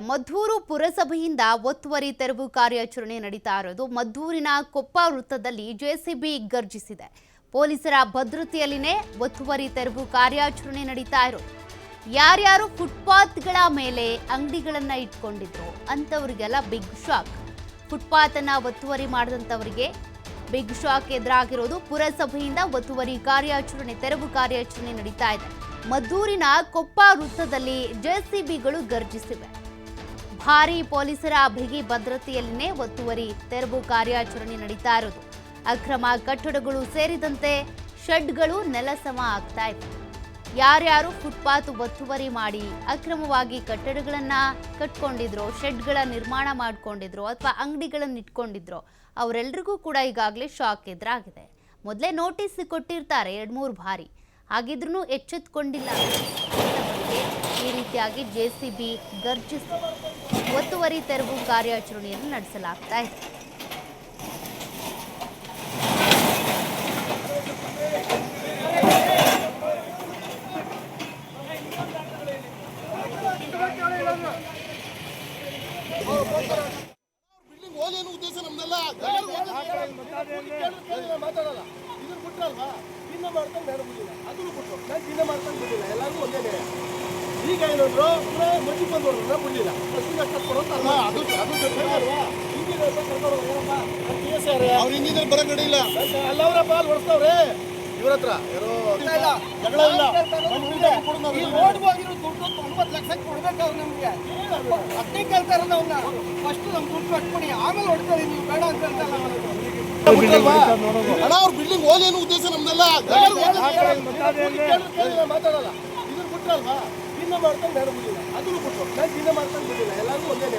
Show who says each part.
Speaker 1: ಮದ್ದೂರು ಪುರಸಭೆಯಿಂದ ಒತ್ತುವರಿ ತೆರವು ಕಾರ್ಯಾಚರಣೆ ನಡೀತಾ ಇರೋದು ಮದ್ದೂರಿನ ಕೊಪ್ಪ ವೃತ್ತದಲ್ಲಿ ಜೆಸಿಬಿ ಗರ್ಜಿಸಿದೆ. ಪೊಲೀಸರ ಭದ್ರತೆಯಲ್ಲಿನೇ ಒತ್ತುವರಿ ತೆರವು ಕಾರ್ಯಾಚರಣೆ ನಡೀತಾ ಇರೋದು. ಯಾರ್ಯಾರು ಫುಟ್ಪಾತ್ಗಳ ಮೇಲೆ ಅಂಗಡಿಗಳನ್ನ ಇಟ್ಕೊಂಡಿದ್ರು ಅಂಥವ್ರಿಗೆಲ್ಲ ಬಿಗ್ ಶಾಕ್. ಫುಟ್ಪಾತ್ ಅನ್ನ ಒತ್ತುವರಿ ಮಾಡಿದಂಥವರಿಗೆ ಬಿಗ್ ಶಾಕ್ ಎದುರಾಗಿರೋದು ಪುರಸಭೆಯಿಂದ ಒತ್ತುವರಿ ಕಾರ್ಯಾಚರಣೆ, ತೆರವು ಕಾರ್ಯಾಚರಣೆ ನಡೀತಾ ಇದೆ. ಮದ್ದೂರಿನ ಕೊಪ್ಪ ವೃತ್ತದಲ್ಲಿ ಜೆಸಿಬಿಗಳು ಗರ್ಜಿಸಿವೆ. ಭಾರಿ ಪೊಲೀಸರ ಬಿಗಿ ಭದ್ರತೆಯಲ್ಲಿನೇ ಒತ್ತುವರಿ, ತೆರವು ಕಾರ್ಯಾಚರಣೆ ನಡೀತಾ ಇರೋದು. ಅಕ್ರಮ ಕಟ್ಟಡಗಳು ಸೇರಿದಂತೆ ಶೆಡ್ಗಳು ನೆಲಸಮ ಆಗ್ತಾ ಇವೆ. ಯಾರ್ಯಾರು ಫುಟ್ಪಾತ್ ಒತ್ತುವರಿ ಮಾಡಿ ಅಕ್ರಮವಾಗಿ ಕಟ್ಟಡಗಳನ್ನ ಕಟ್ಕೊಂಡಿದ್ರು, ಶೆಡ್ಗಳ ನಿರ್ಮಾಣ ಮಾಡ್ಕೊಂಡಿದ್ರೋ ಅಥವಾ ಅಂಗಡಿಗಳನ್ನ ಇಟ್ಕೊಂಡಿದ್ರೋ ಅವರೆಲ್ಲರಿಗೂ ಕೂಡ ಈಗಾಗಲೇ ಶಾಕ್ ಎದುರಾಗಿದೆ. ಮೊದಲೇ ನೋಟಿಸ್ ಕೊಟ್ಟಿರ್ತಾರೆ ಎರಡು ಮೂರು ಬಾರಿ. ಹಾಗಿದ್ರೂ ಎಚ್ಚೆತ್ಕೊಂಡಿಲ್ಲ. ಈ ರೀತಿಯಾಗಿ ಜೆ ಸಿ ಬಿ ಗರ್ಜಿಸಿ ಒತ್ತುವರಿ ತೆರವು ಕಾರ್ಯಾಚರಣೆಯನ್ನು ನಡೆಸಲಾಗ್ತಾ ಇದೆ.
Speaker 2: ಮಾಡ್ಕೊಂಡು ಬೇಡ ಬಿಟ್ಟಿಲ್ಲ. ಅದನ್ನು ಬಿಟ್ಟು ನಾನು ಚಿನ್ನ ಮಾಡ್ಕೊಂಡು ಬಿಟ್ಟಿಲ್ಲ. ಎಲ್ಲರಿಗೂ ಒಂದೇ. ಈಗ ಏನಂದ್ರು ಮಜ್ಜಿ ಬಂದವ್ರನ್ನ ಬಿಡಲಿಲ್ಲ. ಫಸ್ಟಿಂದ ಕಟ್ಕೊಡೋಂತಲ್ಲ ಅದು ಅದು ಅಲ್ವಾ ಇಂಜಿನಿಯರ್ ಕರ್ಕೊಂಡು ಏನಪ್ಪ ಅವ್ರ ಇಂಜಿನಿಯರ್ ಬರಂಗಡಿ ಇಲ್ಲ. ಅಲ್ಲವ್ರಪ್ಪ ಅಲ್ಲಿ ಹೊಡ್ಸ್ತವ್ರೆ ಇವ್ರ ಹತ್ರ? ಯಾರೋ ಜಗಳ ಇಲ್ಲ.
Speaker 3: ಈ ರೋಡ್ಗೆ ಹೋಗಿರೋ ದುಡ್ಡು ತೊಂಬತ್ತು ಲಕ್ಷಕ್ಕೆ ಕೊಡ್ಬೇಕು ಅವ್ರು ನಮ್ಗೆ ಹತ್ತನೇ ಕೇಳ್ತಾರಲ್ಲ ಅವ್ನ. ಫಸ್ಟ್ ನಮ್ ದುಡ್ಡು ಕಟ್ಕೊಡಿ ಆಮೇಲೆ ಹೊಡ್ತಾರೆ ನೀವು ಬೇಡ ಅಂತ ಹೇಳ್ತಾರಲ್ಲ?
Speaker 2: ಅಣ್ಣ ಅವ್ರ ಬಿಲ್ಡಿಂಗ್ ಹೋಲಿ ಏನು ಉದ್ದೇಶ ನಮ್ದಲ್ಲ? ಮಾತಾಡಲ್ಲ. ಇದನ್ನ ಬಿಟ್ರಲ್ವಾ? ಮಾಡ್ಕೊಂಡು ಬೇಡ ಬಿಡಿಲ್ಲ ಅದನ್ನು ಬಿಟ್ಟು ನಾನು ಜೀವನ ಮಾಡ್ಕೊಂಡು ಬಿಟ್ಟಿಲ್ಲ ಎಲ್ಲರೂ ಒಂದೇ